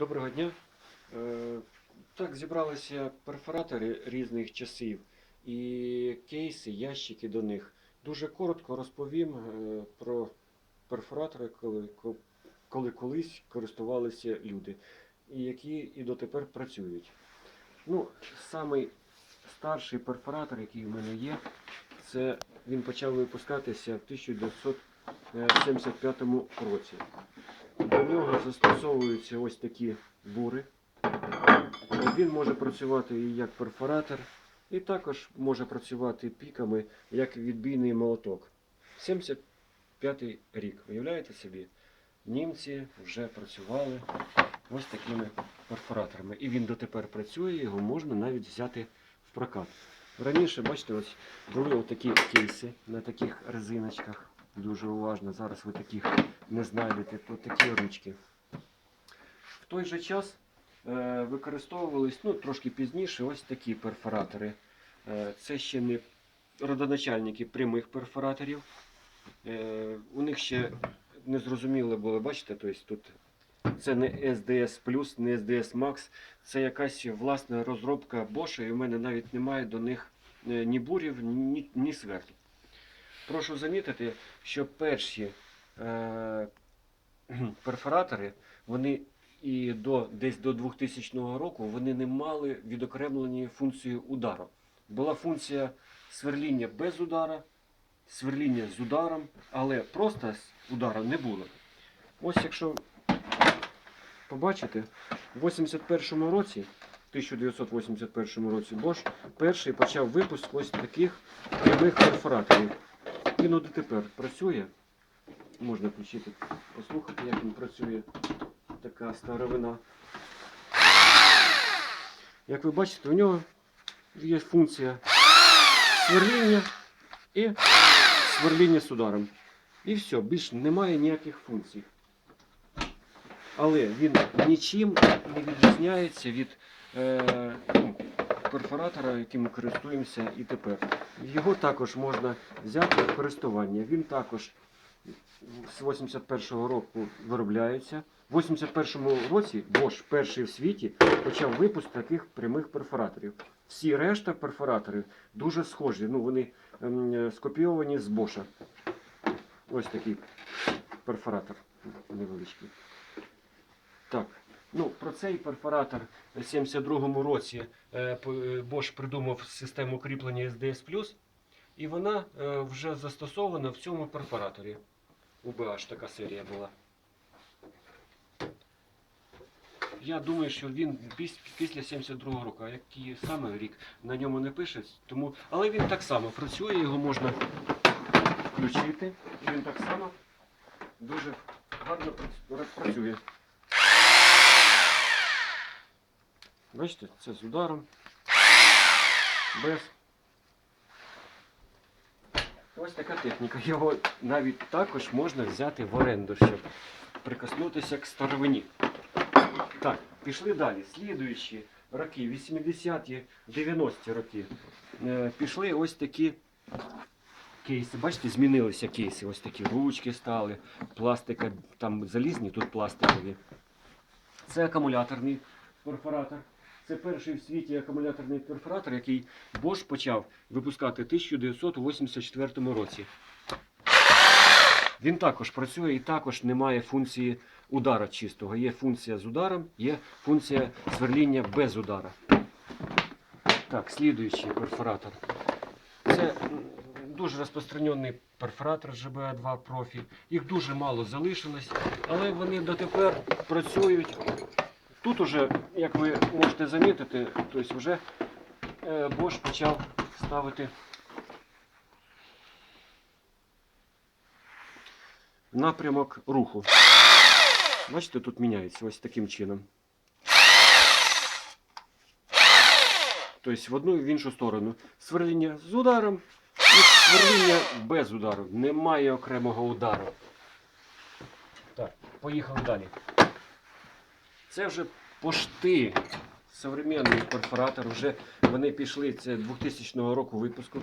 Доброго дня. Е, Так, зібралися перфоратори різних часів і кейси, ящики до них. Дуже коротко розповім е, про перфоратори, коли, коли колись користувалися люди, які і дотепер працюють. Ну, самий старший перфоратор, який в мене є, це він почав випускатися в 1975 році. До нього застосовуються ось такі бури. Він може працювати і як перфоратор, і також може працювати піками як відбійний молоток. 75-й рік, уявляєте собі? Німці вже працювали ось такими перфораторами. І він дотепер працює, його можна навіть взяти в прокат. Раніше, бачите, ось були отакі кейси на таких резиночках. Дуже уважно. Зараз ви таких не знайдете. Такі ручки. В той же час е, використовувались ну, трошки пізніше ось такі перфоратори. Е, це ще не родоначальники прямих перфораторів. Е, у них ще незрозуміло було, бачите, тобто тут це не SDS не SDS Max, це якась власна розробка Bosch, і в мене навіть немає до них ні бурів, ні, ні сверлів. Прошу замітити, що перші е, перфоратори, вони і до, десь до 2000 року вони не мали відокремлені функції удару. Була функція сверління без удара, сверління з ударом, але просто з ударом не було. Ось якщо побачите, в 81 році, 1981 році Bosch перший почав випуск ось таких прямих перфораторів. Він дотепер працює. Можна включити, послухати, як він працює. Така старовина. Як ви бачите, у нього є функція сверління і сверління з ударом. І все, більш немає ніяких функцій. Але він нічим не відрізняється від е, перфоратора, яким ми користуємося і тепер. Його також можна взяти в користування. Він також з 81-го року виробляється. В 81-му році Bosch перший в світі почав випуск таких прямих перфораторів. Всі решта перфораторів дуже схожі. Ну, вони ем, скопійовані з Bosch. Ось такий перфоратор невеличкий. Так, ну про цей перфоратор в 72-му році е, е, Bosch придумав систему кріплення SDS+, і вона е, вже застосована в цьому перфораторі. UBH така серія була. Я думаю, що він після 72-го року, а який саме рік на ньому не пише, тому... але він так само працює, його можна включити. Він так само дуже гарно працює. Бачите, це з ударом, без. Ось така техніка. Його навіть також можна взяти в оренду, щоб прикоснутися к старовині. Так, пішли далі. Слідуючі роки, 80-ті, 90-ті роки. Е, пішли ось такі кейси. Бачите, змінилися кейси. Ось такі ручки стали, пластика, там залізні, тут пластикові. Це акумуляторний перфоратор. Це перший в світі акумуляторний перфоратор, який Bosch почав випускати в 1984 році. Він також працює і також не має функції удара чистого. Є функція з ударом, є функція сверління без удара. Так, слідуючий перфоратор. Це дуже розпространений перфоратор GBA2 профі. Їх дуже мало залишилось, але вони дотепер працюють. Тут уже, як ви можете замітити, тобто вже е, Bosch почав ставити напрямок руху. Бачите, тут міняється ось таким чином. Тобто в одну і в іншу сторону. Сверління з ударом і сверління без удару. Немає окремого удару. Так, поїхали далі. Це вже пошти. Современний перфоратор. Вже вони пішли. Це 2000 року випуску.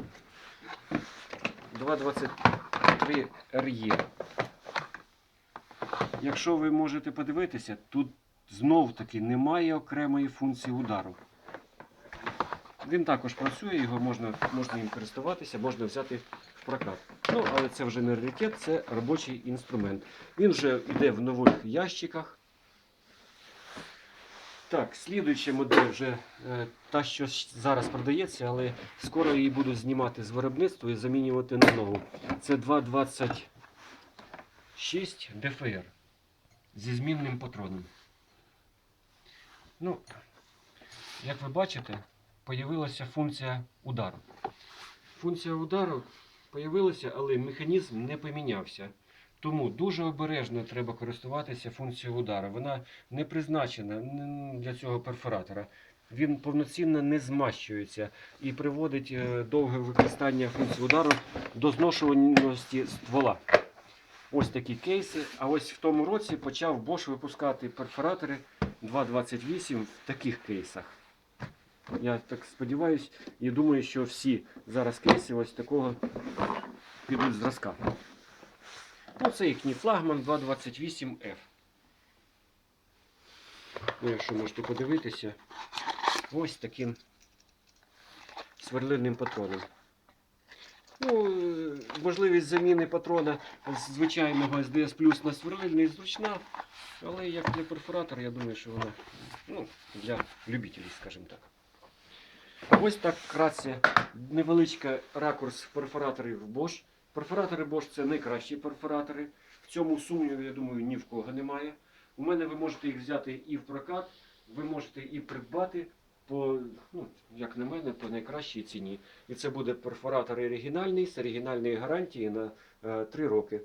223 RE. Якщо ви можете подивитися, тут знов таки немає окремої функції удару. Він також працює, його можна, можна їм користуватися, можна взяти в прокат. Ну, але це вже не раритет, це робочий інструмент. Він вже йде в нових ящиках. Так, слідуюча модель вже е, та, що зараз продається, але скоро її буду знімати з виробництва і замінювати на нову. Це 226 ДФР зі змінним патроном. Ну, як ви бачите, появилася функція удару. Функція удару появилася, але механізм не помінявся. Тому дуже обережно треба користуватися функцією удару. Вона не призначена для цього перфоратора. Він повноцінно не змащується і приводить е, довге використання функції удару до зношуваності ствола. Ось такі кейси. А ось в тому році почав Bosch випускати перфоратори 2.28 в таких кейсах. Я так сподіваюся і думаю, що всі зараз кейси ось такого підуть зразка. Ну, це їхній флагман 228F. Ну, якщо можете подивитися, ось таким сверлильним патроном. Ну, е, можливість заміни патрона з звичайного SDS Plus на сверлильний зручна, але як для перфоратора, я думаю, що вона ну, для любителів, скажімо так. Ось так вкратце невеличкий ракурс перфораторів Bosch. Перфоратори Bosch це найкращі перфоратори. В цьому сумніву, я думаю, ні в кого немає. У мене ви можете їх взяти і в прокат, ви можете і придбати по, ну, як на мене, по найкращій ціні. І це буде перфоратор оригінальний з оригінальної гарантії на е, 3 роки.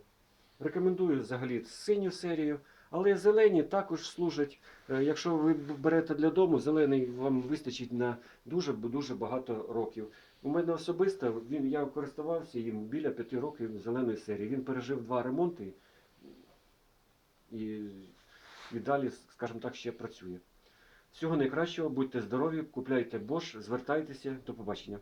Рекомендую взагалі синю серію, але зелені також служать. Е, Якщо ви берете для дому, зелений вам вистачить на дуже дуже багато років. У мене особисто він я користувався їм біля п'яти років зеленої серії. Він пережив два ремонти і, і далі, скажімо так, ще працює. Всього найкращого, будьте здорові, купляйте Bosch, звертайтеся, до побачення.